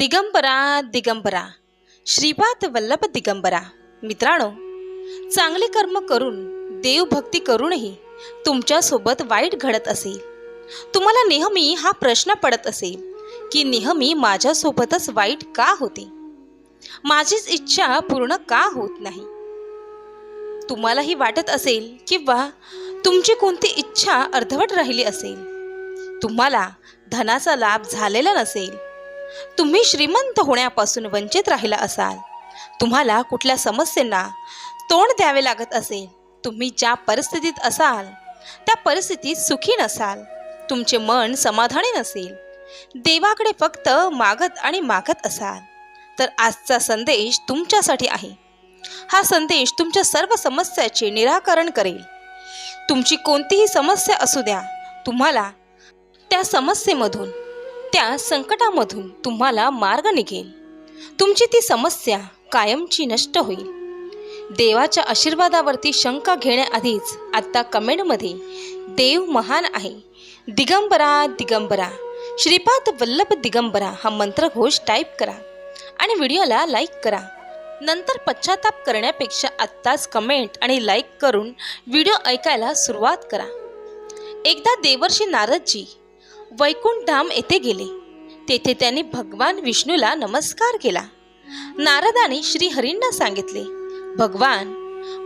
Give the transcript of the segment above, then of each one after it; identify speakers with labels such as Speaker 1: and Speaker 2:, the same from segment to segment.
Speaker 1: दिगंबरा दिगंबरा. श्रीपाद वल्लभ दिगंबरा. मित्रांनो चांगले कर्म करून देवभक्ती करूनही तुमच्यासोबत वाईट घडत असेल. तुम्हाला नेहमी हा प्रश्न पडत असेल की नेहमी माझ्यासोबतच वाईट का होते? माझीच इच्छा पूर्ण का होत नाही? तुम्हालाही वाटत असेल किंवा तुमची कोणती इच्छा अर्धवट राहिली असेल? तुम्हाला धनाचा लाभ झालेला नसेल. तुम्ही श्रीमंत होण्यापासून वंचित राहिला असाल. तुम्हाला कुठल्या समस्येंना तोंड द्यावे लागत असेल तुम्ही ज्या परिस्थितीत असाल त्या परिस्थितीत सुखी नसाल तुमचे मन समाधानी नसेल देवाकडे फक्त मागत आणि मागत असाल तर आजचा संदेश तुमच्यासाठी आहे. हा संदेश तुमच्या सर्व समस्याचे निराकरण करेल. तुमची कोणतीही समस्या असू द्या तुम्हाला त्या समस्येमधून त्या संकटामधून तुम्हाला मार्ग निघेल. तुमची ती समस्या कायमची नष्ट होईल. देवाच्या आशीर्वादावरती शंका घेण्याआधीच आत्ता कमेंटमध्ये देव महान आहे. दिगंबरा दिगंबरा. श्रीपाद वल्लभ दिगंबरा हा मंत्रघोष टाईप करा आणि व्हिडिओला लाईक करा. नंतर पश्चाताप करण्यापेक्षा आत्ताच कमेंट आणि लाईक करून व्हिडिओ ऐकायला सुरुवात करा. एकदा देवर्षी नारदजी वैकुंठधाम येथे गेले. तेथे त्यांनी भगवान विष्णूला नमस्कार केला. नारदाने श्रीहरींना सांगितले भगवान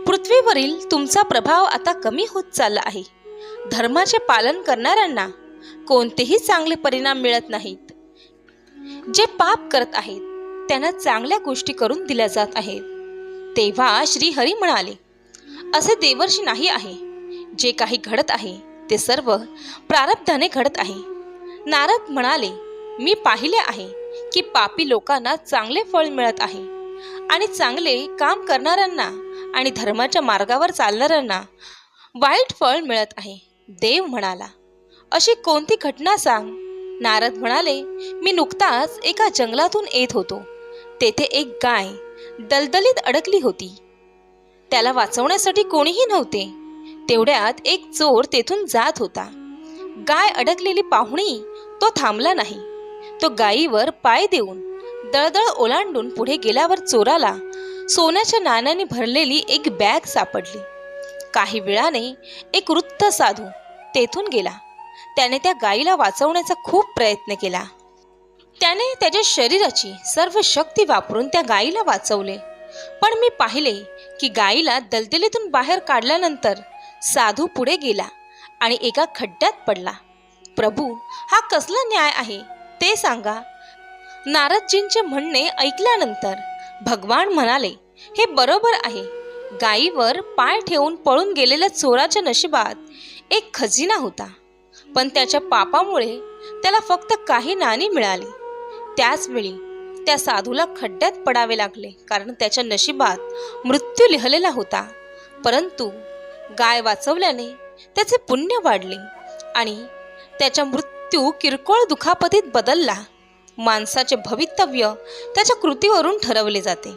Speaker 1: पृथ्वीवरील तुमचा प्रभाव आता कमी होत चालला आहे. धर्माचे पालन करणाऱ्यांना कोणतेही चांगले परिणाम मिळत नाहीत. जे पाप करत आहेत त्यांना चांगल्या गोष्टी करून दिल्या जात आहेत. तेव्हा श्रीहरी म्हणाले असे देवर्षी नाही आहे. जे काही घडत आहे ते सर्व प्रारब्धाने घडत आहे. नारद म्हणाले मी पाहिले आहे की पापी लोकांना चांगले फळ मिळत आहे आणि चांगले काम करणाऱ्यांना आणि धर्माच्या मार्गावर चालणाऱ्यांना वाईट फळ मिळत आहे. देव म्हणाला अशी कोणती घटना सांग. नारद म्हणाले मी नुकताच एका जंगलातून येत होतो. तेथे एक गाय दलदलीत अडकली होती. त्याला वाचवण्यासाठी कोणीही नव्हते. तेवढ्यात एक चोर तेथून जात होता. गाय अडकलेली पाहुणी तो थांबला नाही. तो गायीवर पाय देऊन दळदळ ओलांडून पुढे गेल्यावर चोराला सोन्याच्या नाण्याने भरलेली एक बॅग सापडली. काही वेळाने एक वृत्त साधू तेथून गेला. त्याने त्या गायीला वाचवण्याचा खूप प्रयत्न केला. त्याने त्याच्या शरीराची सर्व शक्ती वापरून त्या गायीला वाचवले. पण मी पाहिले की गायीला दलदलीतून बाहेर काढल्यानंतर साधू पुढे गेला आणि एका खड्ड्यात पडला. प्रभू हा कसला न्याय आहे? ते सांगा. नारदजींचे म्हणणे ऐकल्यानंतर भगवान म्हणाले हे बरोबर आहे. गायीवर पाय ठेवून पळून गेलेल्या चोराच्या नशिबात एक खजिना होता. पण त्याच्या पापामुळे त्याला फक्त काही नाणी मिळाली. त्याचवेळी त्या साधूला खड्ड्यात पडावे लागले कारण त्याच्या नशिबात मृत्यू लिहलेला होता. परंतु गाय वाचवल्याने त्याचे पुण्य वाढले आणि त्याचा मृत्यू किरकोळ दुखापतीत बदलला. माणसाचे भवितव्य त्याच्या कृतीवरून ठरवले जाते.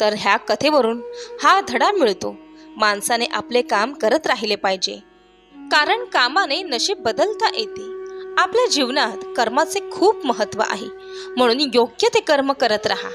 Speaker 1: तर ह्या कथेवरून हा धडा मिळतो. माणसाने आपले काम करत राहिले पाहिजे. कारण कामाने नशीब बदलता येते. आपल्या जीवनात कर्माचे खूप महत्त्व आहे. म्हणून योग्य ते कर्म करत राहा.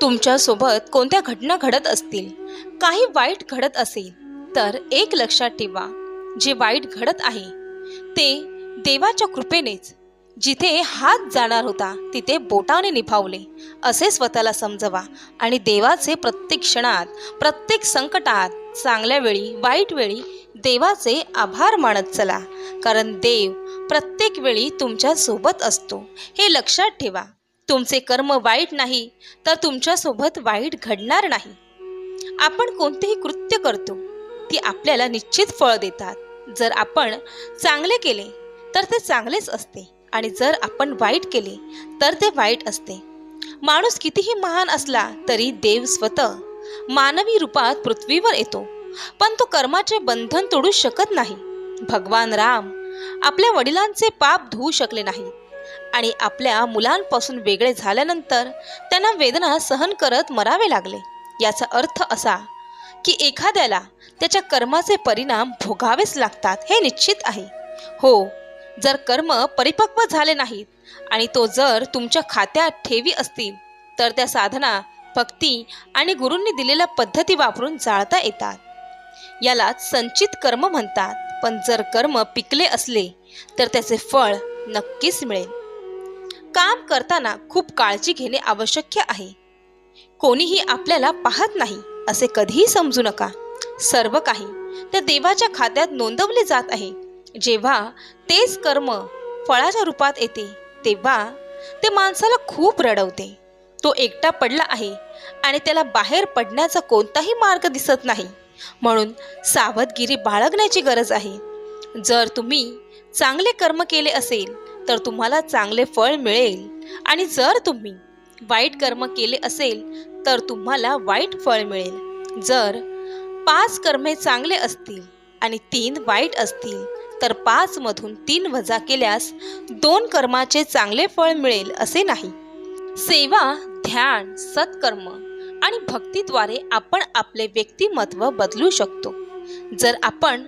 Speaker 1: तुमच्यासोबत कोणत्या घटना घडत असतील काही वाईट घडत असेल तर एक लक्षात ठेवा. जे वाईट घडत आहे ते देवाच्या कृपेनेच जिथे हात जाणार होता तिथे बोटाने निभावले. असे स्वतःला समजवा आणि देवाचे प्रत्येक क्षणात प्रत्येक संकटात चांगल्या वेळी वाईट वेळी देवाचे आभार मानत चला. कारण देव प्रत्येक वेळी तुमच्यासोबत असतो. हे लक्षात ठेवा. तुमचे कर्म वाईट नाही तर तुमच्यासोबत वाईट घडणार नाही. आपण कोणतेही कृत्य करतो ती आपल्याला निश्चित फळ देतात. जर आपण चांगले केले तर ते चांगलेच असते. आणि जर आपण वाईट केले तर ते वाईट असते. माणूस कितीही महान असला तरी देव स्वतः मानवी रूपात पृथ्वीवर येतो. पण तो कर्माचे बंधन तोडू शकत नाही. भगवान राम आपल्या वडिलांचे पाप धुवू शकले नाही. आणि आपल्या मुलांपासून वेगळे झाल्यानंतर त्यांना वेदना सहन करत मरावे लागले. याचा अर्थ असा की एखाद्याला त्याच्या कर्माचे परिणाम भोगावेच लागतात हे निश्चित आहे. हो जर कर्म परिपक्व झाले नाहीत आणि तो जर तुमच्या खात्यात ठेवी असतील तर त्या साधना भक्ती आणि गुरूंनी दिलेल्या पद्धती वापरून जाळता येतात. यालाच संचित कर्म म्हणतात. पण जर कर्म पिकले असले तर त्याचे फळ नक्कीच मिळेल. काम करताना खूप काळजी घेणे आवश्यक आहे. कोणीही आपल्याला पाहत नाही असे कधीही समजू नका. सर्व काही त्या देवाच्या खात्यात नोंदवले जात आहे. जेव्हा तेच कर्म फळाच्या रूपात येते तेव्हा ते माणसाला खूप रडवते. तो एकटा पडला आहे आणि त्याला बाहेर पडण्याचा कोणताही मार्ग दिसत नाही. म्हणून सावधगिरी बाळगण्याची गरज आहे. जर तुम्ही चांगले कर्म केले असेल तर तुम्हाला चांगले फळ मिळेल. आणि जर तुम्ही वाईट कर्म केले असेल तर तुम्हाला वाईट फळ मिळेल. जर पाच कर्मे चांगले असतील आणि तीन वाईट असतील तर पाच मधून तीन वजा केल्यास दोन कर्माचे चांगले फळ मिळेल असे नाही. सेवा ध्यान सत्कर्म आणि भक्तीद्वारे आपण आपले व्यक्तिमत्व बदलू शकतो. जर आपण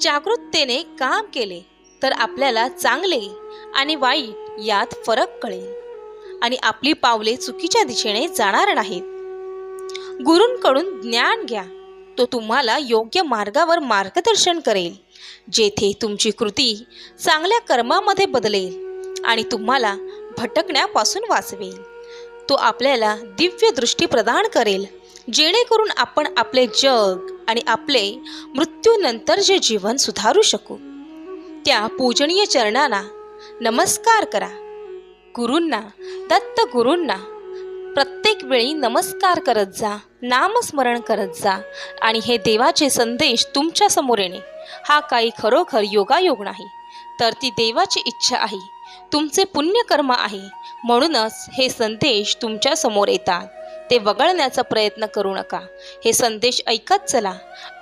Speaker 1: जागृततेने काम केले तर आपल्याला चांगले आणि वाईट यात फरक कळेल आणि आपली पावले चुकीच्या दिशेने जाणार नाहीत. गुरूंकडून ज्ञान घ्या. तो तुम्हाला योग्य मार्गावर मार्गदर्शन करेल. जेथे तुमची कृती चांगल्या कर्मामध्ये बदलेल आणि तुम्हाला भटकण्यापासून वाचवेल. तो आपल्याला दिव्य दृष्टी प्रदान करेल जेणेकरून आपण आपले जग आणि आपले मृत्यूनंतर जे जीवन सुधारू शकू. त्या पूजनीय चरणांना नमस्कार करा. गुरूंना दत्त गुरूंना प्रत्येक वेळी नमस्कार करत जा नामस्मरण करत जा आणि हे देवाचे संदेश तुमच्यासमोर येणे. हा काही खरोखर योगायोग नाही. तर ती देवाची इच्छा आहे. तुमचे पुण्यकर्म आहे. म्हणूनच हे संदेश तुमच्यासमोर येतात. ते वगळण्याचा प्रयत्न करू नका. हे संदेश ऐकत चला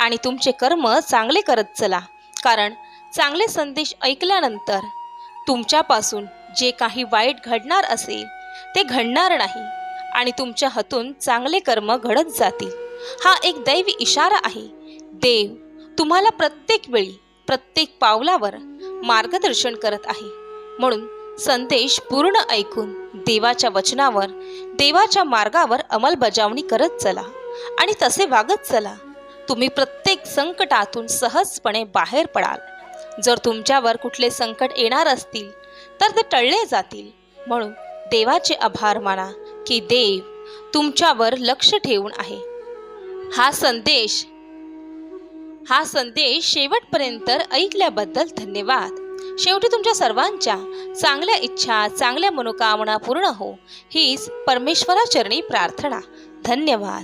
Speaker 1: आणि तुमचे कर्म चांगले करत चला. कारण चांगले संदेश ऐकल्यानंतर तुमच्यापासून जे काही वाईट घडणार असेल ते घडणार नाही आणि तुमच्या हातून चांगले कर्म घडत जातील. हा एक दैवी इशारा आहे. देव तुम्हाला प्रत्येक वेळी प्रत्येक पावलावर मार्गदर्शन करत आहे. म्हणून संदेश पूर्ण ऐकून देवाच्या वचनावर देवाच्या मार्गावर अंमलबजावणी करत चला आणि तसे वागत चला. तुम्ही प्रत्येक संकटातून सहजपणे बाहेर पडाल. जर तुमच्यावर कुठले संकट येणार असतील तर ते टळले जातील. म्हणून देवाचे आभार माना की देव तुमच्यावर लक्ष ठेवून आहे. हा संदेश हा संदेश शेवटपर्यंत ऐकल्याबद्दल धन्यवाद. शेवटी तुमच्या सर्वांच्या चांगल्या इच्छा चांगल्या मनोकामना पूर्ण हो. हीच परमेश्वराचरणी प्रार्थना. धन्यवाद.